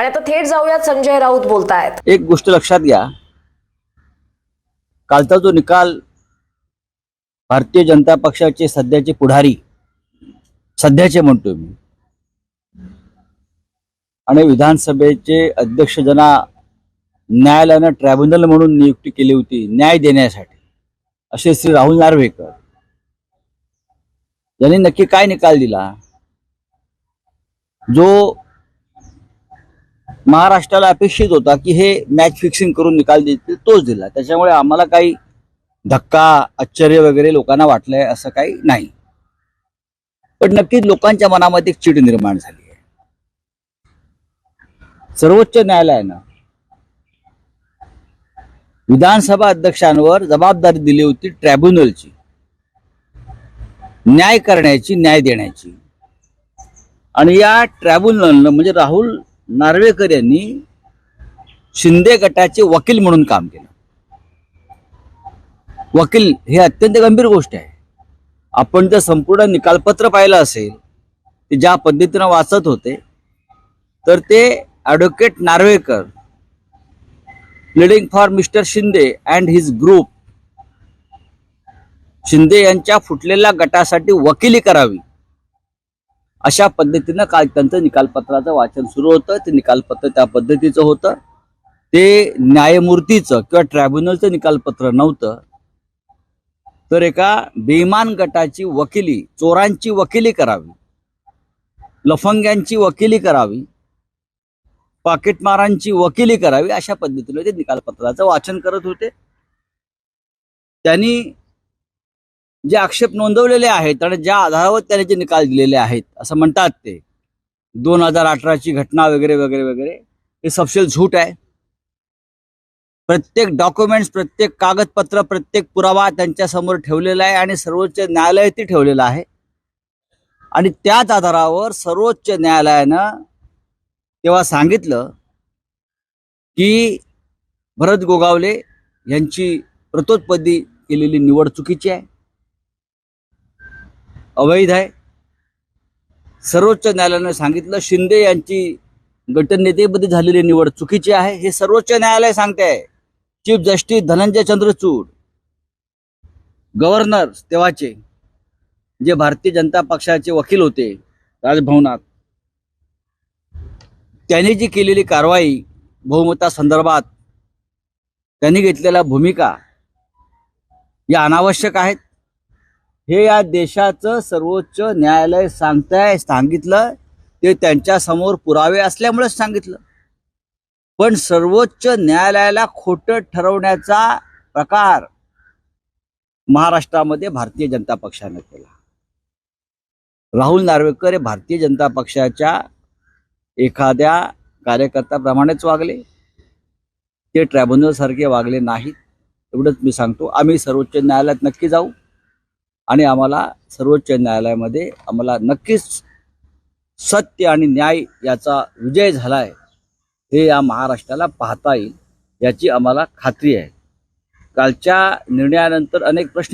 आणि आता थेट जाऊयात संजय राऊत बोलतायत. एक गोष्ट लक्षात घ्या. कालचा जो निकाल भारतीय जनता पक्षाचे सध्याचे पुढारी सध्याचे म्हणतोय मी आणि विधानसभेचे अध्यक्ष जना न्यायालयानं ट्रायब्युनल म्हणून नियुक्ती केली होती न्याय देण्यासाठी असे श्री राहुल नार्वेकर यांनी नक्की काय निकाल दिला? जो महाराष्ट्राला अपेक्षित होता की हे मॅच फिक्सिंग करून निकाल देतील तोच दिला. त्याच्यामुळे आम्हाला काही धक्का आश्चर्य वगैरे लोकांना वाटलंय असं काही नाही. पण नक्कीच लोकांच्या मनामध्ये एक चिड निर्माण झाली आहे. सर्वोच्च न्यायालयानं विधानसभा अध्यक्षांवर जबाबदारी दिली होती ट्रायब्युनलची न्याय करण्याची न्याय देण्याची. आणि या ट्रायब्युनलनं म्हणजे राहुल नार्वेकर यांनी शिंदे गटाचे वकील म्हणून काम केलं. वकील हे अत्यंत गंभीर गोष्ट आहे. आपण जर संपूर्ण निकालपत्र पाहिलं असेल ते ज्या पद्धतीनं वाचत होते तर ते advocate Narwekar leading for mister Shinde and his group Shinde यांच्या फुटलेल्या गटासाठी वकिली करावी. अशा पद्धतीनं काल त्यांचं निकालपत्राचं वाचन सुरू होतं. ते निकालपत्र त्या पद्धतीचं होतं. ते न्यायमूर्तीचं किंवा ट्रायब्युनलचं निकालपत्र नव्हतं. तर एका बेईमान गटाची वकिली चोरांची वकिली करावी लफंग्यांची वकिली करावी पाकिटमारांची वकिली करावी अशा पद्धतीने ते निकालपत्राचं वाचन करत होते. त्यांनी जे आक्षेप नोंदवलेले आहेत आणि ज्या आधारावर त्याने जे निकाल दिलेले आहेत असं म्हणतात ते. दोन हजार अठराची घटना वगैरे वगैरे वगैरे हे सबशेल झूट आहे. प्रत्येक डॉक्युमेंट्स प्रत्येक कागदपत्र प्रत्येक पुरावा त्यांच्यासमोर ठेवलेला आहे आणि सर्वोच्च न्यायालयातही ठेवलेला आहे. आणि त्याच आधारावर सर्वोच्च न्यायालयानं तेव्हा सांगितलं की भरत गोगावले यांची प्रतोत्पदी केलेली निवड चुकीची आहे. अवैध आहे. सर्वोच्च न्यायालयानं सांगितलं शिंदे यांची गटनेतेपदी झालेली निवड चुकीची आहे हे सर्वोच्च न्यायालय सांगते. आहे chief justice Dhananjay Chandrachud governor तेव्हाचे जे भारतीय जनता पक्षाचे वकील होते राजभवनात. त्यांनी जी केलेली कारवाई बहुमतासंदर्भात त्यांनी घेतलेल्या भूमिका या अनावश्यक आहेत. हे या देशाचं सर्वोच्च न्यायालय सांगताय सांगितलं ते त्यांच्यासमोर पुरावे असल्यामुळेच सांगितलं. पण सर्वोच्च न्यायालयाला खोटं ठरवण्याचा प्रकार महाराष्ट्रामध्ये भारतीय जनता पक्षाने केला. राहुल नार्वेकर हे भारतीय जनता पक्षाच्या एखाद्या कार्यकर्त्याप्रमाणेच वागले. ते ट्रायब्युनल सारखे वागले नाहीत एवढंच मी सांगतो. आम्ही सर्वोच्च न्यायालयात नक्की जाऊ. आणि आम्हाला सर्वोच्च न्यायालयामध्ये आम्हाला नक्कीच सत्य आणि न्याय याचा विजय झालाय हे या महाराष्ट्राला पाहता येईल याची आम्हाला खात्री आहे. कालच्या निर्णयानंतर अनेक प्रश्न